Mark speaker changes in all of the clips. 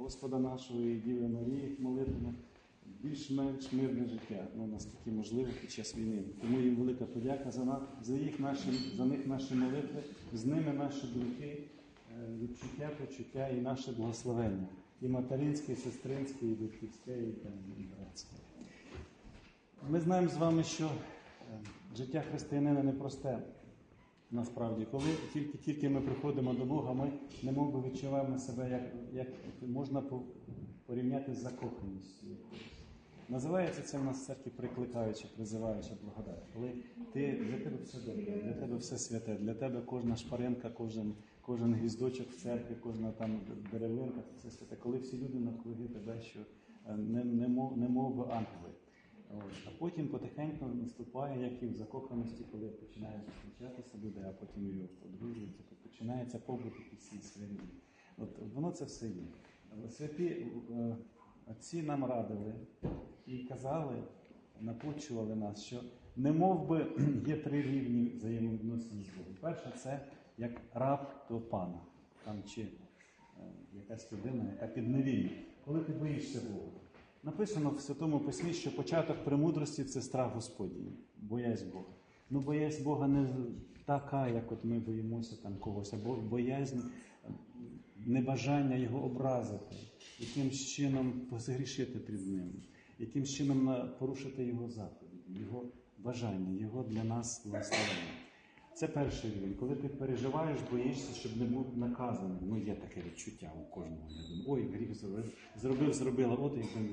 Speaker 1: Господа нашого і Діви Марії молитвами більш-менш мирне життя, ну, наскільки можливо під час війни. Тому їм велика подяка за, нас, за, їх наші, за них наші молитви, з ними наші думки, е, відчуття, почуття і наше благословення. І материнське, і сестринське, і батьківське, і, братське. Ми знаємо з вами, що е, життя християнина непросте. Насправді, коли тільки, тільки ми приходимо до Бога, ми немов би відчуваємо себе, як, як можна по- порівняти з закоханістю. Називається це в нас церкві прикликаюча, призиваюча благодать. Коли ти для тебе все добре, для тебе все святе, для тебе кожна шпаринка, кожен, кожен гвіздочок в церкві, кожна там деревинка, це все святе. Коли всі люди навкруги тебе, що е, не, не, мов, не мов би ангели. От. А потім потихеньку наступає, як і в закоханості, коли починають зустрічатися люди, а потім і одружуються, то починається побут якийсь своєї. От воно це все є. Святі е, отці нам радили і казали, напучували нас, що не мов би є три рівні взаємовідносин з Богом. Перше, це як раб до пана, там чи е, якась людина, яка підневільна. Коли ти боїшся Бога. Написано в Святому Письмі, що початок премудрості це страх Господній, боязнь Бога. Ну, боязнь Бога не така, як от ми боїмося там когось, або боязнь небажання його образити, якимсь чином позагрішити перед ним, якимсь чином порушити його заповіді, його бажання, його для нас благословення. Це перший рівень. Коли ти переживаєш, боїшся, щоб не бути наказаним. Ну, є таке відчуття у кожного. Я думаю, ой, гріх зробив, зробив, зробила, от і там,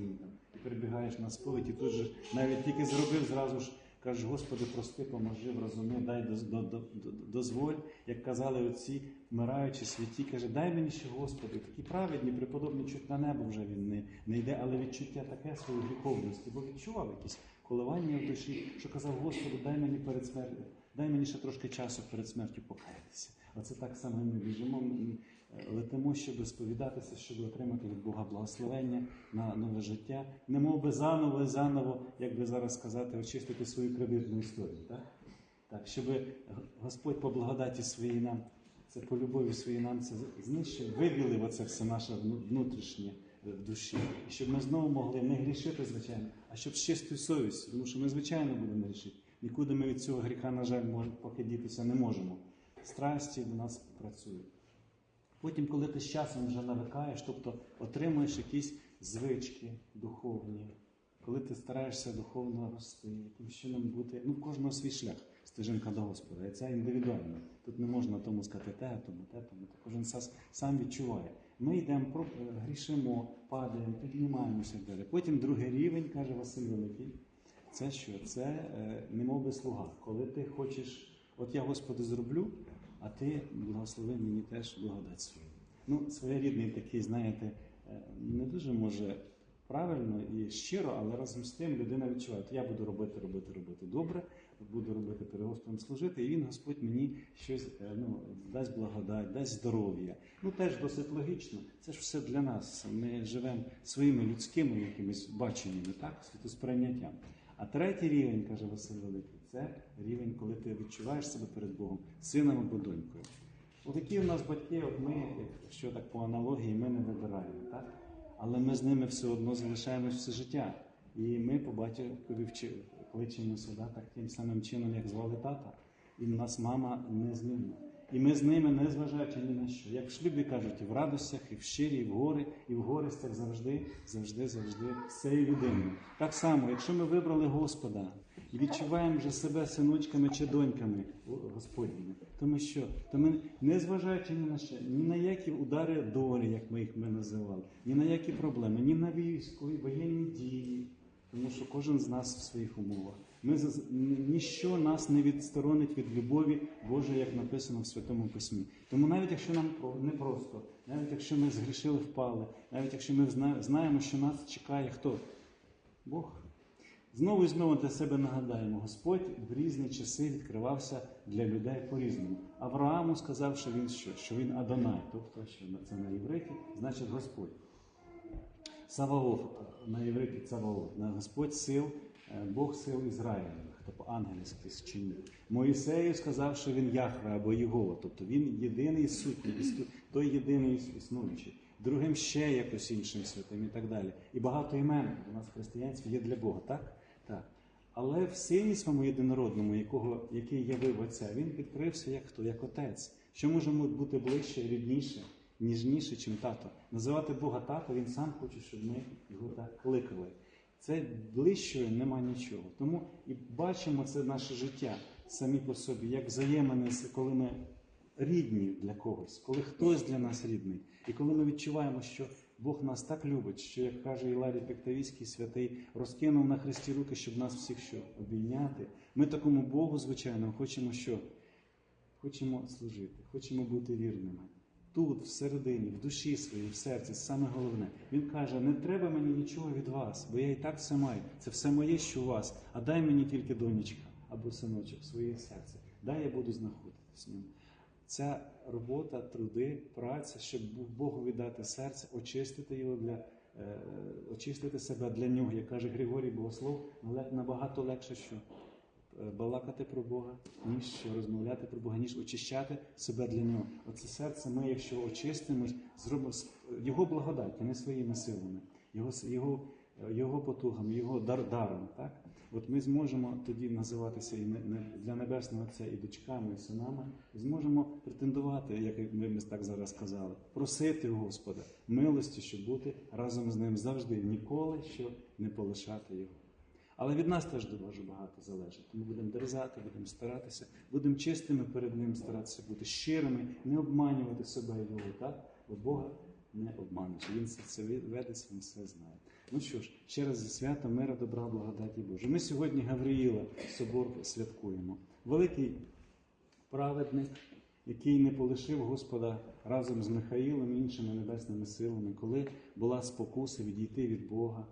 Speaker 1: і перебігаєш на сповідь, і тут же навіть тільки зробив, зразу ж кажеш, Господи, прости, поможи, вразуми, дай до- до- до- дозволь, як казали отці, вмираючи святі, каже, дай мені ще, Господи, такі праведні, преподобні, чуть на небо вже він не, не йде, але відчуття таке своєї гріховності, бо відчував якісь коливання в душі, що казав, Господи, дай мені перед смертю, дай мені ще трошки часу перед смертю покаятися. Оце так само ми біжимо, е, летимо, щоб сповідатися, щоб отримати від Бога благословення на нове життя, не мов би заново і заново, як би зараз сказати, очистити свою кредитну історію. Так? Так, щоб Господь по благодаті своїй нам, це по любові своїй нам це знищив, вибілив оце все наше внутрішнє в душі. І щоб ми знову могли не грішити, звичайно, а щоб з чистою совістю, тому що ми, звичайно, будемо грішити. Нікуди ми від цього гріха, на жаль, поки дітися не можемо. Страсті в нас працюють. Потім, коли ти з часом вже навикаєш, тобто отримуєш якісь звички духовні, коли ти стараєшся духовно рости, яким чином бути, ну, в кожного свій шлях, стежинка до Господа. І це індивідуально. Тут не можна тому сказати те, тому те, тому те. Кожен сам відчуває. Ми йдемо, грішимо, падаємо, піднімаємося далі. Потім другий рівень, каже Василь Великий. Це що? Це е, немов би слуга. Коли ти хочеш, от я Господи зроблю, а ти благослови мені теж благодать свою. Ну, своєрідний такий, знаєте, е, не дуже може правильно і щиро, але разом з тим людина відчуває, я буду робити, робити, робити добре, буду робити перед Господом служити, і він, Господь, мені щось е, ну, дасть благодать, дасть здоров'я. Ну теж досить логічно. Це ж все для нас. Ми живемо своїми людськими якимись баченнями, так, світосприйняттям. А третій рівень, каже Василь Великий, це рівень, коли ти відчуваєш себе перед Богом, сином або донькою. От які в нас батьки, от ми, якщо так по аналогії, ми не вибираємо, так? Але ми з ними все одно залишаємось все життя. І ми по батькові кличемо сюди так тим самим чином, як звали тата. І в нас мама незмінна. І ми з ними, не зважаючи ні на що. Як в шлюбі кажуть, і в радостях, і в щирі, і в гори, і в горестях завжди, завжди, завжди з цією людиною. Так само, якщо ми вибрали Господа і відчуваємо вже себе синочками чи доньками Господніми, то ми що? То ми, не зважаючи ні на що, ні на які удари долі, як ми їх ми називали, ні на які проблеми, ні на військові, воєнні дії. Тому що кожен з нас в своїх умовах. Ми ніщо нас не відсторонить від любові Божої, як написано в Святому Письмі. Тому навіть якщо нам про- непросто, навіть якщо ми згрішили, впали, навіть якщо ми знаємо, що нас чекає хто? Бог. Знову і знову для себе нагадаємо, Господь в різні часи відкривався для людей по-різному. Аврааму сказав, що він що? Що він Адонай, тобто що це на євриті, значить Господь. Саваоф на євриті Цаваоф, на Господь сил, е, Бог сил Ізраїля, тобто ангельський чинник. Моїсею сказав, що він Яхве або Єгова, тобто він єдиний сутній, той єдиний існуючий. другим ще якось іншим святим і так далі. І багато імен у нас в є для Бога, так? Так. Але в сині своєму єдинородному, якого, який явив Отця, він відкрився як хто, як отець. Що може бути ближче, рідніше, ніжніше, чим тато? Називати Бога тато, він сам хоче, щоб ми його так кликали. Це ближчого нема нічого. Тому і бачимо це наше життя самі по собі, як взаємини, коли ми рідні для когось, коли хтось для нас рідний. І коли ми відчуваємо, що Бог нас так любить, що, як каже Іларій Пектавійський святий, розкинув на хресті руки, щоб нас всіх що обійняти. Ми такому Богу, звичайно, хочемо що? Хочемо служити, хочемо бути вірними. Тут, всередині, в душі своїй, в серці, саме головне. Він каже: не треба мені нічого від вас, бо я і так все маю. Це все моє, що у вас. А дай мені тільки донечка або синочок, своє серце. Дай я буду знаходитися в ньому. Ця робота, труди, праця, щоб Богу віддати серце, очистити його для е, очистити себе для нього, як каже Григорій Богослов, набагато легше, що балакати про Бога, ніж розмовляти про Бога, ніж очищати себе для нього. Оце серце ми, якщо очистимось, зробимо його благодаті, не своїми силами, його, його, е, його потугами, його дар, даром. Так? От ми зможемо тоді називатися і для Небесного Отця і дочками, і синами, і зможемо претендувати, як ми, так зараз сказали, просити Господа милості, щоб бути разом з ним завжди, ніколи що не полишати його. Але від нас теж дуже багато залежить. Тому будемо дерзати, будемо старатися, будемо чистими перед ним, старатися бути щирими, не обманювати себе і його, так? Бо Бога не обманеш. Він все це ведеться, він все знає. Ну що ж, ще раз зі свято мира, добра, благодаті Боже. Ми сьогодні Гавриїла собор святкуємо. Великий праведник, який не полишив Господа разом з Михаїлом і іншими небесними силами, коли була спокуса відійти від Бога.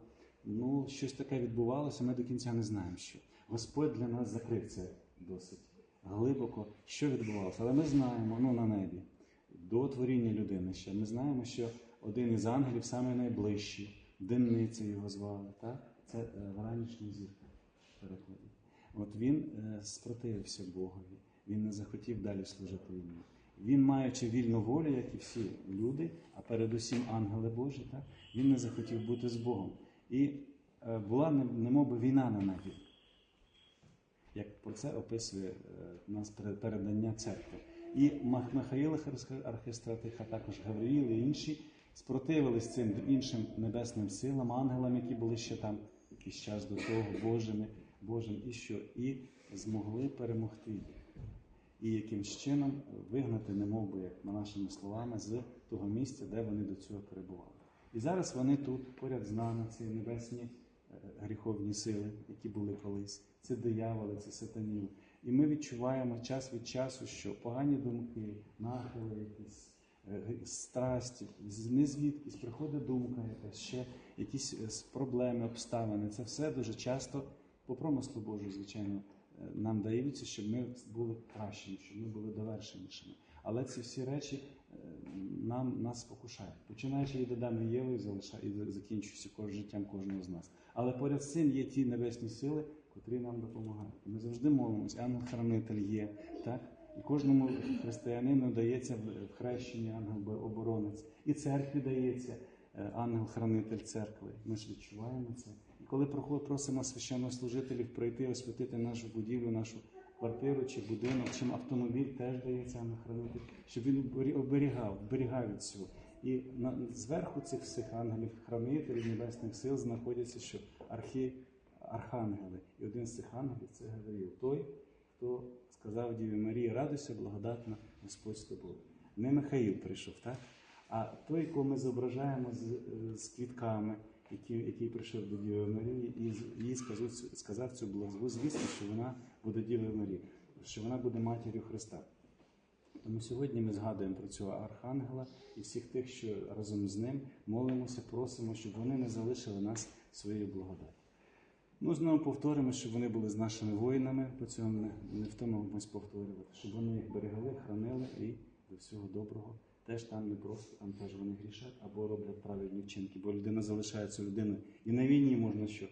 Speaker 1: Ну, щось таке відбувалося, ми до кінця не знаємо, що. Господь для нас закрив це досить глибоко, що відбувалося. Але ми знаємо, ну на небі, до творіння людини ще. Ми знаємо, що один із ангелів, саме найближчий, Денниця його звали, так? це е, вранішня зірка перекладі. От він е, спротивився Богові, він не захотів далі служити йому. Він, маючи вільну волю, як і всі люди, а передусім ангели Божі, так? він не захотів бути з Богом. І е, була не- немов би війна на небі. Як про це описує е, нас передання церкви. І Мах- Михаїл Архис- а також Гавриїл і інші спротивились цим іншим небесним силам, ангелам, які були ще там якийсь час до того, Божими, Божим, і що? І змогли перемогти. І якимсь чином вигнати, немов би, як нашими словами, з того місця, де вони до цього перебували. І зараз вони тут, поряд з нами, ці небесні е, гріховні сили, які були колись, це дияволи, це сатанів. І ми відчуваємо час від часу, що погані думки, нахили, якісь е, страсті, з- не звідкись приходить думка, якась ще якісь е, проблеми, обставини. Це все дуже часто по промислу Божу, звичайно, нам даються, щоб ми були кращими, щоб ми були довершенішими. Але ці всі речі нам нас спокушають, починаючи від Адама і Єви і закінчуючи життям кожного з нас. Але поряд з цим є ті небесні сили, котрі нам допомагають. Ми завжди молимося, ангел-хранитель є, так? І кожному християнину дається в ангел-оборонець. І церкві дається е, ангел-хранитель церкви. Ми ж відчуваємо це. І коли просимо священнослужителів прийти освятити нашу будівлю, нашу квартиру чи будинок, чим автомобіль теж дається ангел-хранитель, щоб він оберігав, оберігав від. І на, зверху цих всіх ангелів-хранителів небесних сил знаходяться що архі, архангели. І один з цих ангелів це Гавриїл, той, хто сказав Діві Марії, радуйся, благодатна Господь з тобою. Не Михаїл прийшов, так? А той, якого ми зображаємо з, з квітками, який, який прийшов до Діви Марії, і їй сказав, сказав цю благову звістку, що вона буде Дівою Марії, що вона буде матір'ю Христа. Тому сьогодні ми згадуємо про цього архангела і всіх тих, що разом з ним молимося, просимо, щоб вони не залишили нас своєю благодаттю. Ну, знову повторимо, щоб вони були з нашими воїнами, по цьому не втомимось повторювати, щоб вони їх берегли, хранили і до всього доброго. Теж там не просто, там теж вони грішать або роблять правильні вчинки, бо людина залишається людиною. І на війні можна що?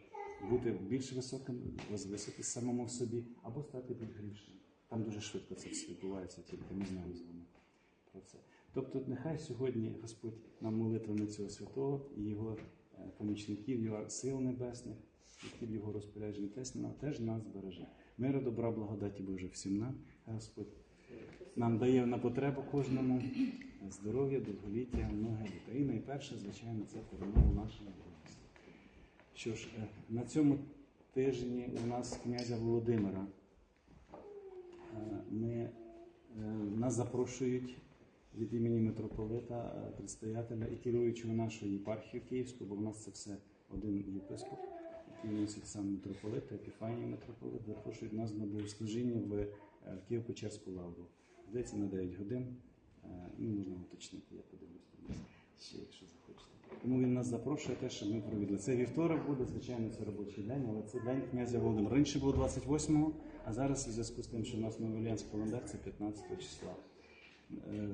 Speaker 1: Бути більш високим, возвисити самому в собі, або стати більш грішним. Там дуже швидко це все відбувається, тільки ми знаємо з вами про це. Тобто, нехай сьогодні Господь нам молитвами цього святого і його е, помічників, його сил небесних, які в його розпорядженні теж нас береже. Миру, добра, благодаті Боже всім нам. Господь нам дає на потребу кожному здоров'я, довголіття, многе літа. І найперше, звичайно, це перемогу нашого Бога. Що ж, е, на цьому тижні у нас князя Володимира. Е, Ми, е, нас запрошують від імені митрополита, предстоятеля і керуючого нашої єпархії Київської, бо в нас це все один єпископ, який носить сам митрополит, Епіфаній митрополит, запрошують нас на богослужіння в Києво-Печерську лавру. Здається, на 9 годин. Е, Ну, можна уточнити, я подивлюсь там ще, якщо захочете. Тому він нас запрошує те, щоб ми провідали. Це вівторок буде, звичайно, це робочий день, але це день князя Володимира. Раніше було 28-го, а зараз у зв'язку з тим, що в нас новоюліанський календар, це 15 числа. Е,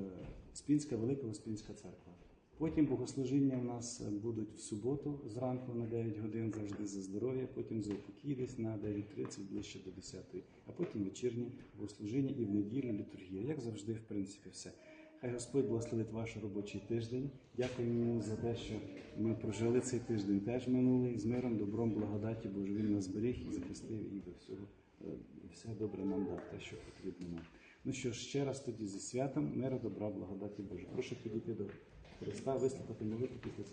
Speaker 1: Спінська, Велика Успінська церква. Потім богослужіння у нас будуть в суботу зранку на 9 годин завжди за здоров'я, потім за упокій десь на 9.30 ближче до 10, а потім вечірнє богослужіння і в неділю літургія. Як завжди, в принципі, все. Хай Господь благословить ваш робочий тиждень. Дякуємо йому за те, що ми прожили цей тиждень теж минулий з миром, добром, благодаті, Боже, він нас зберіг і захистив і до всього е, все добре нам дав, те, що потрібно нам. Ну що ж, ще раз тоді зі святом, миру, добра, благодаті Боже. Прошу підійти до Христа, вислухати молитву після.